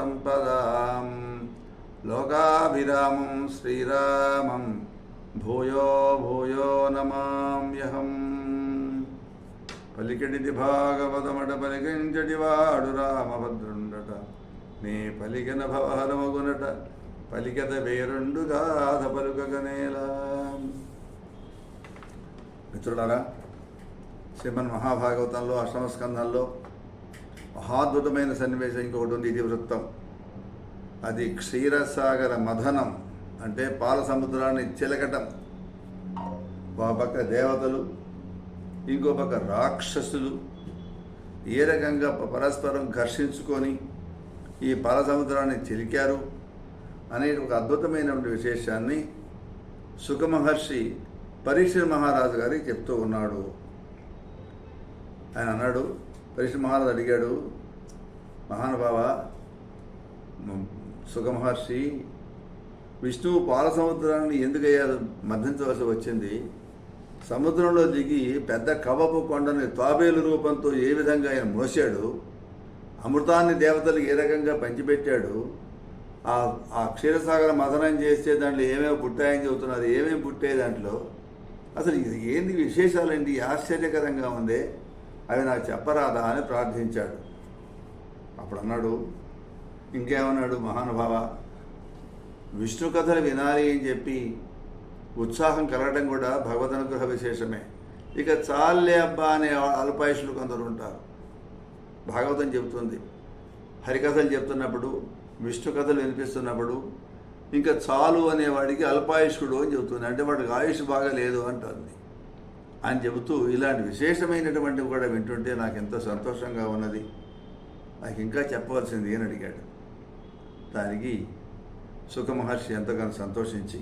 సంపదాం. లోకాభిరామం శ్రీరామం. భూయో భూయో నమామ్యహం. పలికిడిది భాగవతమట పలికించటి వాడు రామభద్రుండట. నీ పలికిన భవహరమగునట. పలికత వేరుండు గాథ పలుకగనేలా మిత్రుడారా శ్రీమన్ మహాభాగవతంలో అష్టమస్కంధంలో మహాద్భుతమైన సన్నివేశం ఇంకొకటి ఉంది ఇది వృత్తం. అది క్షీరసాగర మథనం అంటే పాల సముద్రాన్ని చిలకటం. ఒక పక్క దేవతలు ఇంకో పక్క రాక్షసులు. ఏ రకంగా పరస్పరం ఘర్షించుకొని ఈ పాల సముద్రాన్ని చిలికారు అనే ఒక అద్భుతమైనటువంటి విశేషాన్ని సుఖమహర్షి పరీక్ష మహారాజు గారికి చెప్తూ ఉన్నాడు. ఆయన అన్నాడు పరీక్ష మహారాజు అడిగాడు మహానుభావ సుఖ సుఖమహర్షి విష్ణువు పాల సముద్రాన్ని ఎందుకయ్యా మర్ధించవలసి వచ్చింది. సముద్రంలో దిగి పెద్ద కవపు కొండని తాబేలు రూపంతో ఏ విధంగా ఆయన మోసాడు అమృతాన్ని దేవతలకు ఏ రకంగా పంచిపెట్టాడు? ఆ ఆ క్షీరసాగర మదనం చేస్తే దాంట్లో ఏమేమి పుట్టాయని చెబుతున్నారు? ఏమేమి పుట్టాయి దాంట్లో? అసలు ఇది ఏంది విశేషాలేంటి ఆశ్చర్యకరంగా ఉంది. అవి నాకు చెప్పరాదా అని ప్రార్థించాడు. అప్పుడు అన్నాడు ఇంకేమన్నాడు మహానుభావ? విష్ణు కథలు వినాలి అని చెప్పి ఉత్సాహం కలగడం కూడా భగవద్ అనుగ్రహ విశేషమే. ఇక చాలే అబ్బా అనే అల్పాయుషులు కొందరు ఉంటారు. భాగవతం చెబుతుంది. హరికథలు చెప్తున్నప్పుడు విష్ణు కథలు వినిపిస్తున్నప్పుడు ఇంకా చాలు అనేవాడికి అల్పాయుష్కుడు అని చెబుతుంది. అంటే వాడికి ఆయుష్ బాగా లేదు అంటుంది. అని చెబుతూ ఇలాంటి విశేషమైనటువంటివి కూడా వింటుంటే నాకు ఎంతో సంతోషంగా ఉన్నది. నాకు ఇంకా చెప్పవలసింది అని అడిగాడు? దానికి సుఖమహర్షి ఎంతగానో సంతోషించి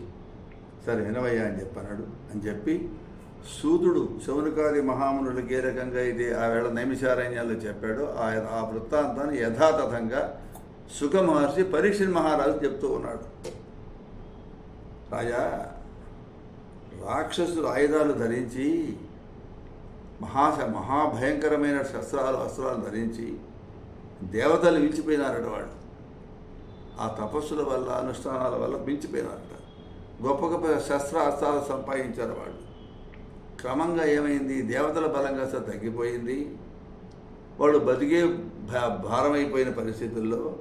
సరే వినవయ్యా అని చెప్పన్నాడు. అని చెప్పి సూతుడు శౌనకాది మహామునులకి ఏ రకంగా అయితే ఆ వేళ నైమిషారణ్యాల్లో చెప్పాడో ఆ ఆ వృత్తాంతాన్ని యథాతథంగా సుఖ మహర్షి పరీక్ష మహారాజు చెప్తూ ఉన్నాడు. రాజా రాక్షసులు ఆయుధాలు ధరించి మహా మహాభయంకరమైన శస్త్రాలు అస్త్రాలు ధరించి దేవతలు మించిపోయినారట వాడు ఆ తపస్సుల వల్ల అనుష్ఠానాల వల్ల మించిపోయినారట. గొప్ప గొప్ప శస్త్రాస్త్రాలు సంపాదించారు వాళ్ళు. క్రమంగా ఏమైంది? దేవతల బలంగా తగ్గిపోయింది. వాళ్ళు బతికే భారమైపోయిన పరిస్థితుల్లో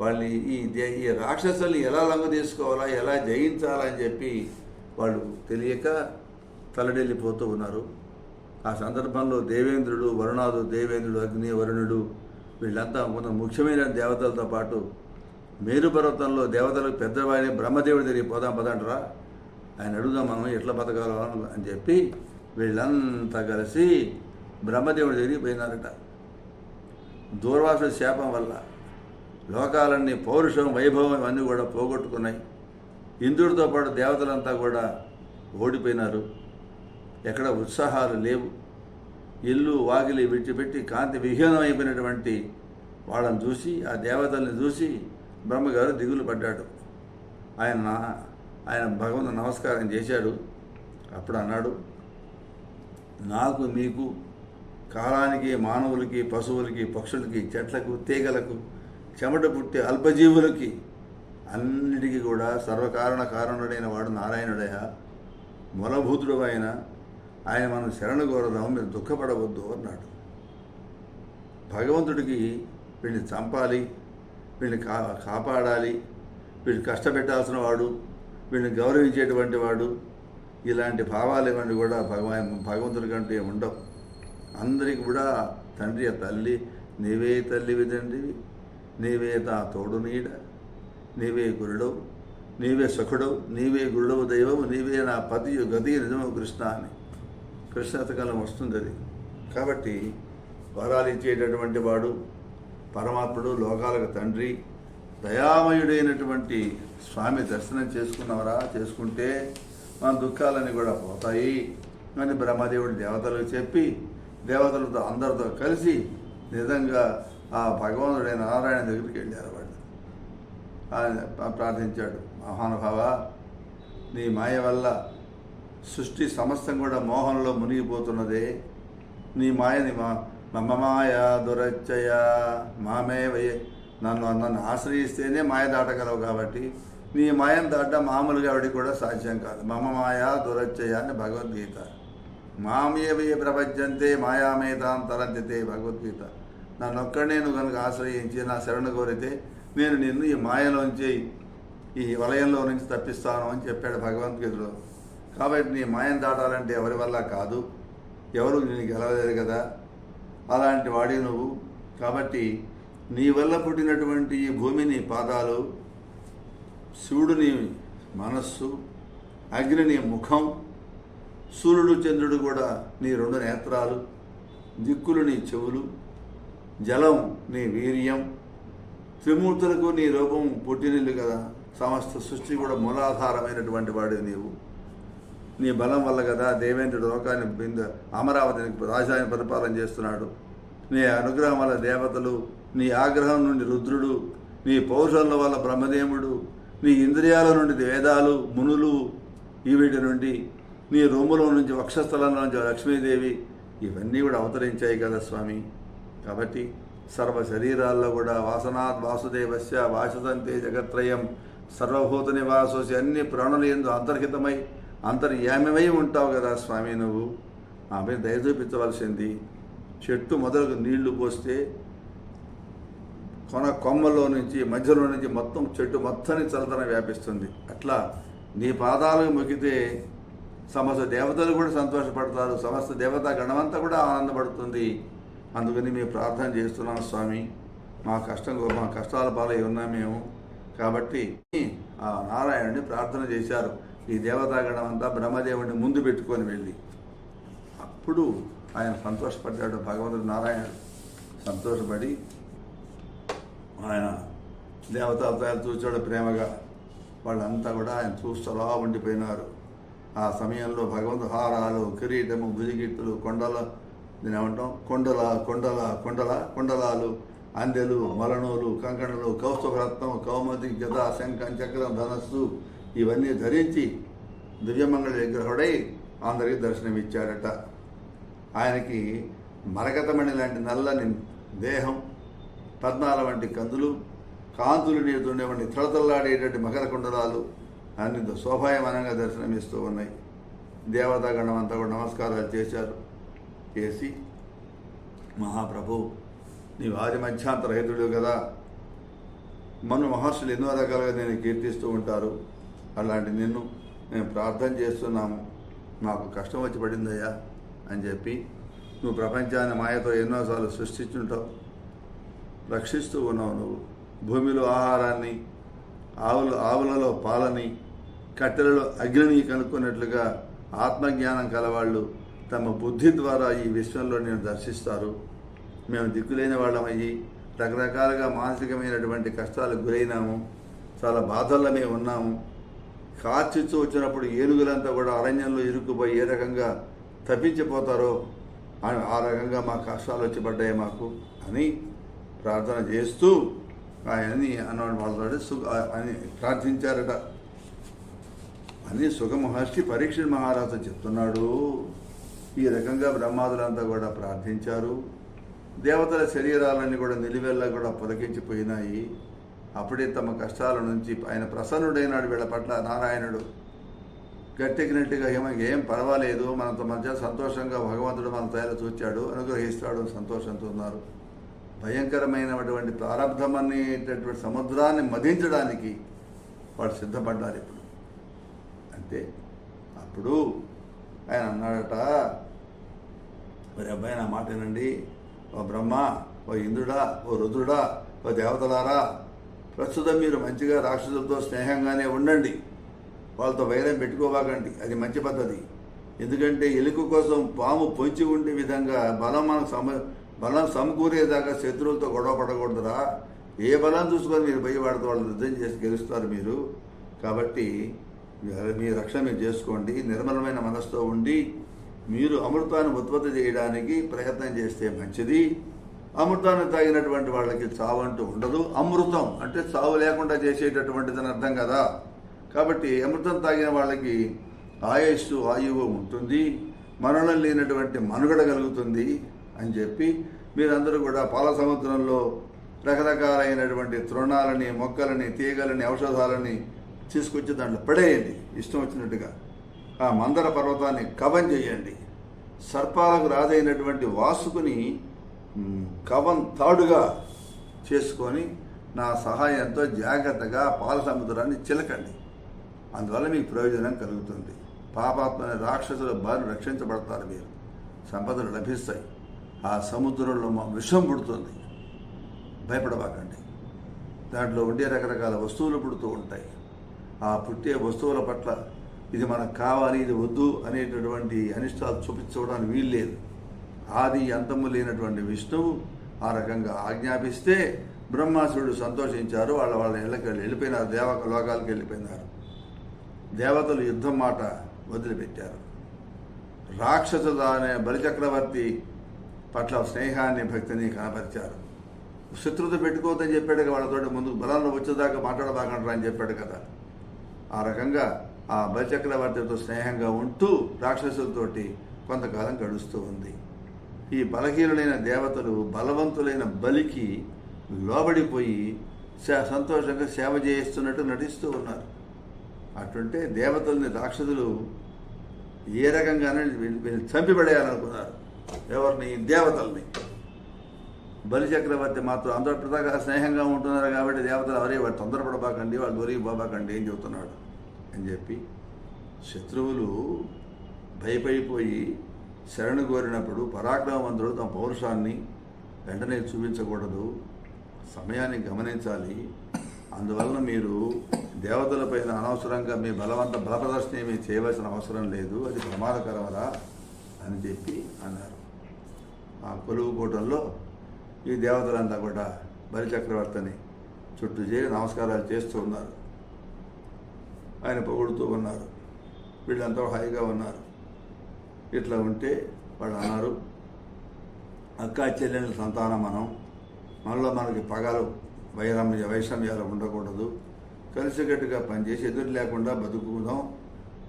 వాళ్ళని ఈ ఈ రాక్షసుల్ని ఎలా లొంగ తీసుకోవాలా ఎలా జయించాలా అని చెప్పి వాళ్ళు తెలియక తలడెళ్ళిపోతూ ఉన్నారు. ఆ సందర్భంలో దేవేంద్రుడు వరుణాదు దేవేంద్రుడు అగ్ని వరుణుడు వీళ్ళంతా కొంత ముఖ్యమైన దేవతలతో పాటు మేరు పర్వతంలో దేవతలకు పెద్దవాడిని బ్రహ్మదేవుడి దగ్గరికి పోదాం పదంటరా ఆయన అడుగుదాం మనం ఎట్లా బతకాలో అని చెప్పి వీళ్ళంతా కలిసి బ్రహ్మదేవుడి దగ్గరికి పోయినారట. దూర్వాసుల శాపం వల్ల లోకాలన్నీ పౌరుషం వైభవం ఇవన్నీ కూడా పోగొట్టుకున్నాయి. ఇంద్రుడితో పాటు దేవతలంతా కూడా ఓడిపోయినారు. ఎక్కడ ఉత్సాహాలు లేవు. ఇల్లు వాకిలి విడిచిపెట్టి కాంతి విహీనం అయిపోయినటువంటి వాళ్ళని చూసి ఆ దేవతల్ని చూసి బ్రహ్మగారు దిగులు పడ్డాడు. ఆయన ఆయన భగవంతు నమస్కారం చేశాడు. అప్పుడు అన్నాడు నాకు మీకు కాలానికి మానవులకి పశువులకి పక్షులకి చెట్లకు తీగలకు చెమట పుట్టే అల్పజీవులకి అన్నిటికీ కూడా సర్వకారణ కారణుడైన వాడు నారాయణుడయ? మూలభూతుడు అయిన ఆయన మనం శరణు కోరదాం మీరు దుఃఖపడవద్దు అన్నాడు. భగవంతుడికి వీళ్ళని చంపాలి వీళ్ళని కా కాపాడాలి వీళ్ళు కష్టపెట్టాల్సిన వాడు వీళ్ళని గౌరవించేటువంటి వాడు ఇలాంటి భావాలు ఇవన్నీ కూడా భగవాన్ భగవంతుడి కంటే ఉండవు. అందరికి కూడా తండ్రి తల్లి నీవే తల్లివి తండ్రివి నీవే తా తోడు నీడ నీవే గురుడవు నీవే సుఖుడవు నీవే గురుడవు దైవము నీవే నా పతియు గతి నిజము కృష్ణ అని. కృష్ణాతకాలం వస్తుంది అది. కాబట్టి వరాలు ఇచ్చేటటువంటి వాడు పరమాత్ముడు లోకాలకు తండ్రి దయామయుడైనటువంటి స్వామి దర్శనం చేసుకున్నవరా చేసుకుంటే మన దుఃఖాలన్నీ కూడా పోతాయి అని బ్రహ్మదేవుడి దేవతలకు చెప్పి దేవతలతో అందరితో కలిసి నిజంగా ఆ భగవంతుడైన నారాయణ దగ్గరికి వెళ్ళారు వాళ్ళు. ఆయన ప్రార్థించాడు మహానుభావ నీ మాయ వల్ల సృష్టి సమస్తం కూడా మోహంలో మునిగిపోతున్నదే. నీ మాయని మా మమ మాయ దురచ్చయ మామే వయ నన్ను నన్ను ఆశ్రయిస్తేనే మాయ దాటగలవు కాబట్టి. నీ మాయం దాట మామూలుగా ఆవిడికి కూడా సాధ్యం కాదు. మమ్మ మాయా దురచ్చయ అని భగవద్గీత. మామేవయ ప్రపంచంతే మాయామేతాంతరంతితే భగవద్గీత. నన్నొక్కడే నువ్వు కనుక ఆశ్రయించి నా శరణ కోరితే నేను నిన్ను ఈ మాయలోంచి ఈ వలయంలో నుంచి తప్పిస్తాను అని చెప్పాడు భగవద్గీతలో. కాబట్టి నీ మాయం దాటాలంటే ఎవరి వల్ల కాదు? ఎవరు నేను గెలవలేదు కదా? అలాంటి వాడి నువ్వు. కాబట్టి నీ వల్ల పుట్టినటువంటి ఈ భూమి నీ పాదాలు శివుడు నీ మనస్సు అగ్ని నీ ముఖం సూర్యుడు చంద్రుడు కూడా నీ రెండు నేత్రాలు దిక్కులు నీ చెవులు జలం నీ వీర్యం త్రిమూర్తులకు నీ రూపం పుట్టినిల్లు కదా? సమస్త సృష్టి కూడా మూలాధారమైనటువంటి వాడివి నీవు. నీ బలం వల్ల కదా దేవేంద్రుడు లోకాన్ని బిందు అమరావతిని రాజధాని పరిపాలన చేస్తున్నాడు. నీ అనుగ్రహం వల్ల దేవతలు నీ ఆగ్రహం నుండి రుద్రుడు నీ పౌరుషంల వల్ల బ్రహ్మదేవుడు నీ ఇంద్రియాల నుండి వేదాలు మునులు ఈ వీటి నుండి నీ రొమ్ములో నుంచి వక్షస్థలం నుంచి లక్ష్మీదేవి ఇవన్నీ కూడా అవతరించాయి కదా స్వామి. కాబట్టి సర్వ శరీరాల్లో కూడా వాసనాత్ వాసుదేవస్య వాసుదంతే జగత్రయం సర్వభూత నివాసోసి అన్ని ప్రాణులు ఎందు అంతర్హితమై అంతర్యామ్యమై ఉంటావు కదా స్వామి నువ్వు? ఆమె దయ చూపించవలసింది. చెట్టు మొదలకు నీళ్ళు పోస్తే కొన కొమ్మల్లో నుంచి మధ్యలో నుంచి మొత్తం చెట్టు మొత్తాన్ని చల్లదనం వ్యాపిస్తుంది. అట్లా నీ పాదాలకు మొక్కితే సమస్త దేవతలు కూడా సంతోషపడతారు. సమస్త దేవతా గణమంతా కూడా ఆనందపడుతుంది. అందుకని మేము ప్రార్థన చేస్తున్నాం స్వామి. మా కష్టం మా కష్టాల పాలై ఉన్నాం మేము. కాబట్టి ఆ నారాయణుని ప్రార్థన చేశారు. ఈ దేవతాగణం అంతా బ్రహ్మదేవుడిని ముందు పెట్టుకొని వెళ్ళి. అప్పుడు ఆయన సంతోషపడ్డాడు భగవంతుడు నారాయణుడు సంతోషపడి ఆయన దేవతలతో చూచాడు ప్రేమగా. వాళ్ళంతా కూడా ఆయన చూస్తలా ఉండిపోయినారు. ఆ సమయంలో భగవంతు హారాలు కిరీటము భుజగిత్తులు కొండల దీని ఏమంటాం కొండల కొండల కొండల కొండలాలు అందెలు మలనూరు కంకణలు కౌస్తుభరత్నం కౌమతి గద శంఖం చక్రం ధనస్సు ఇవన్నీ ధరించి దివ్యమంగళ విగ్రహుడై అందరికీ దర్శనమిచ్చాడట ఆయనకి మరకతమణి లాంటి నల్లని దేహం పద్మాల వంటి కందులు కాంతులు నీరుతుండేవంటి తళతళలాడేటువంటి మకర కుండలాలు అన్ని శోభాయమానంగా దర్శనమిస్తూ ఉన్నాయి. దేవతాగణం అంతా కూడా నమస్కారాలు చేశారు. చేసి మహాప్రభు నీవు ఆది మధ్యాంతరహితుడు కదా. మను మహర్షులు ఎన్నో రకాలుగా నేను కీర్తిస్తూ ఉంటారు. అలాంటి నిన్ను మేము ప్రార్థన చేస్తున్నాము. మాకు కష్టం వచ్చి పడిందయ్యా అని చెప్పి నువ్వు ప్రపంచాన్ని మాయతో ఎన్నోసార్లు సృష్టించుంటావు. రక్షిస్తూ ఉన్నావు నువ్వు. భూమిలో ఆహారాన్ని ఆవులు ఆవులలో పాలని కట్టెలలో అగ్నిని కనుక్కున్నట్లుగా ఆత్మజ్ఞానం కలవాళ్ళు తమ బుద్ధి ద్వారా ఈ విశ్వంలో నేను దర్శిస్తారు. మేము దిక్కులేని వాళ్ళమయ్యి రకరకాలుగా మానసికమైనటువంటి కష్టాలకు గురైనాము. చాలా బాధల్లో మేము ఉన్నాము. కార్చిచ్చు వచ్చినప్పుడు ఏనుగులంతా కూడా అరణ్యంలో ఇరుక్కుపోయి ఏ రకంగా తప్పించిపోతారో ఆ- రకంగా మా కష్టాలు వచ్చి పడ్డాయి మాకు అని ప్రార్థన చేస్తూ ఆయన్ని అన్నవాడు వాళ్ళతో సుఖ అని ప్రార్థించారట. అని సుఖ మహర్షి పరీక్ష మహారాజు చెప్తున్నాడు. ఈ రకంగా బ్రహ్మాదులంతా కూడా ప్రార్థించారు. దేవతల శరీరాలన్నీ కూడా నిలువెల్లా కూడా పొలకించిపోయినాయి. అప్పుడే తమ కష్టాల నుంచి ఆయన ప్రసన్నుడైనాడు వీళ్ళ పట్ల నారాయణుడు. గట్టెక్కినట్టుగా ఏమో ఏం పర్వాలేదు మనతో మధ్య సంతోషంగా భగవంతుడు మన తయారు చూచాడు అనుగ్రహిస్తాడు సంతోషంతో ఉన్నారు. భయంకరమైనటువంటి ప్రారంధం అనేటటువంటి సముద్రాన్ని మధించడానికి వాడు సిద్ధపడ్డారు ఇప్పుడు. అంతే. అప్పుడు ఆయన అన్నాడట మరి అబ్బాయి నా మాట ఓ బ్రహ్మ ఓ ఇంద్రుడా ఓ రుద్రుడా ఓ దేవతలారా ప్రస్తుతం మీరు మంచిగా రాక్షసులతో స్నేహంగానే ఉండండి. వాళ్ళతో వైరం పెట్టుకోవాకండి. అది మంచి పద్ధతి. ఎందుకంటే ఎలుక కోసం పాము పొంచి ఉండే విధంగా బలం మనకు సమ బలం సమకూరేదాకా శత్రువులతో గొడవ పడకూడదురా. ఏ బలం చూసుకొని మీరు భయపడితే వాళ్ళు యుద్ధం చేసి గెలుస్తారు మీరు. కాబట్టి మీ- మీ రక్షణ మీరు చేసుకోండి. నిర్మలమైన మనసుతో ఉండి మీరు అమృతాన్ని ఉత్పత్తి చేయడానికి ప్రయత్నం చేస్తే మంచిది. అమృతాన్ని తాగినటువంటి వాళ్ళకి చావు అంటూ ఉండదు. అమృతం అంటే చావు లేకుండా చేసేటటువంటిదని అర్థం కదా. కాబట్టి అమృతం తాగిన వాళ్ళకి ఆయుస్సు ఆయువు ఉంటుంది. మరణం లేనటువంటి మనుగడ కలుగుతుంది అని చెప్పి మీరందరూ కూడా పాల సముద్రంలో రకరకాలైనటువంటి తృణాలని మొక్కలని తీగలని ఔషధాలని తీసుకొచ్చి దాంట్లో పడేయండి. ఇష్టం వచ్చినట్టుగా. ఆ మందర పర్వతాన్ని కవం చేయండి. సర్పాలకు రాజైనటువంటి వాసుకుని కవం తాడుగా చేసుకొని నా సహాయంతో జాగ్రత్తగా పాల సముద్రాన్ని చిలకండి. అందువల్ల మీకు ప్రయోజనం కలుగుతుంది. పాపాత్మని రాక్షసుల బారిని రక్షించబడతారు మీరు. సంపదలు లభిస్తాయి. ఆ సముద్రంలో మా విషం పుడుతుంది. భయపడబాకండి దాంట్లో ఉండే రకరకాల వస్తువులు పుడుతూ ఉంటాయి. ఆ పుట్టే వస్తువుల పట్ల ఇది మనకు కావాలి ఇది వద్దు అనేటటువంటి అనిష్టాలు చూపించుకోవడానికి వీలు లేదు ఆది అంతము లేనటువంటి విష్ణువు ఆ రకంగా ఆజ్ఞాపిస్తే బ్రహ్మాసురుడు సంతోషించారు. వాళ్ళ వాళ్ళ ఇళ్ళకి వెళ్ళిపోయినారు. దేవ లోకాలకు వెళ్ళిపోయినారు. దేవతలు యుద్ధం మాట వదిలిపెట్టారు. రాక్షసుడు అనే బలిచక్రవర్తి పట్ల స్నేహాన్ని భక్తిని కనపరిచారు. శత్రుత పెట్టుకోవద్దని చెప్పాడు వాళ్ళతోటి ముందుకు బలంలో వచ్చేదాకా మాట్లాడబాకంటారా అని చెప్పాడు కదా. ఆ రకంగా ఆ బలిచక్రవర్తితో స్నేహంగా ఉంటూ రాక్షసులతోటి కొంతకాలం గడుస్తూ ఉంది. ఈ బలహీనులైన దేవతలు బలవంతులైన బలికి లోబడిపోయి సంతోషంగా సేవ చేయిస్తున్నట్టు నటిస్తూ ఉన్నారు. అటుంటే దేవతల్ని రాక్షసులు ఏ రకంగానే వీళ్ళు- చంపిపడేయాలనుకున్నారు. ఎవరిని? దేవతల్ని. బలి చక్రవర్తి మాత్రం అందరూ స్నేహంగా ఉంటున్నారు కాబట్టి దేవతలు ఎవరే వాడు తొందరపడబాకండి వాళ్ళు దొరికి పోబాకండి ఏం చెబుతున్నాడు అని చెప్పి శత్రువులు భయపడిపోయి శరణు కోరినప్పుడు పరాక్రమవంతుడు తమ పౌరుషాన్ని వెంటనే చూపించకూడదు. సమయాన్ని గమనించాలి. అందువలన మీరు దేవతలపైన అనవసరంగా మీ బలవంత బలప్రదర్శన ఏమీ చేయవలసిన అవసరం లేదు. అది ప్రమాదకరమరా అని చెప్పి అన్నారు. ఆ కొలువు కూటంలో ఈ దేవతలంతా కూడా బలిచక్రవర్తిని చుట్టూ చేరి నమస్కారాలు చేస్తూ ఉన్నారు. ఆయన పొగుడుతూ ఉన్నారు. వీళ్ళంతా హాయిగా ఉన్నారు. ఇట్లా ఉంటే వాళ్ళు అన్నారు అక్క చెల్లెళ్ళ సంతానం మనం మనలో మనకి పగలు వైరమ్య వైషమ్యాలు ఉండకూడదు. కలిసికట్టుగా పనిచేసి ఎదురు లేకుండా బతుకుదాం.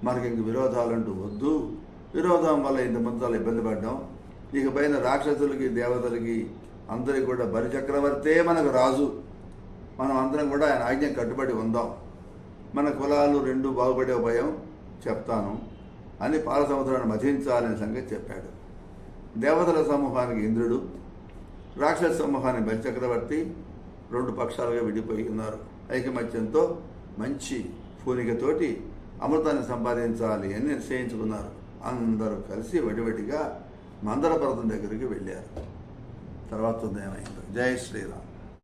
మనకి ఇంక విరోధాలంటూ వద్దు. విరోధం వల్ల ఇంతమంది చాలా ఇబ్బంది పడ్డాం. ఇక పైన రాక్షసులకి దేవతలకి అందరికి కూడా బలిచక్రవర్తే మనకు రాజు. మనం అందరం కూడా ఆయన ఆజ్ఞ కట్టుబడి ఉందాం. మన కులాలు రెండు బాగుపడే భయం చెప్తాను. అని పాల సముద్రాన్ని మధించాలనే సంగతి చెప్పాడు. దేవతల సమూహానికి ఇంద్రుడు రాక్షస సమూహానికి బలిచక్రవర్తి రెండు పక్షాలుగా విడిపోయి ఉన్నారు. ఐకమత్యంతో మంచి పూనికతోటి అమృతాన్ని సంపాదించాలి అని నిశ్చయించుకున్నారు. అందరూ కలిసి వడివడిగా మందర పర్వతం దగ్గరికి వెళ్ళారు. తర్వాత ఉదయం జై శ్రీరామ్.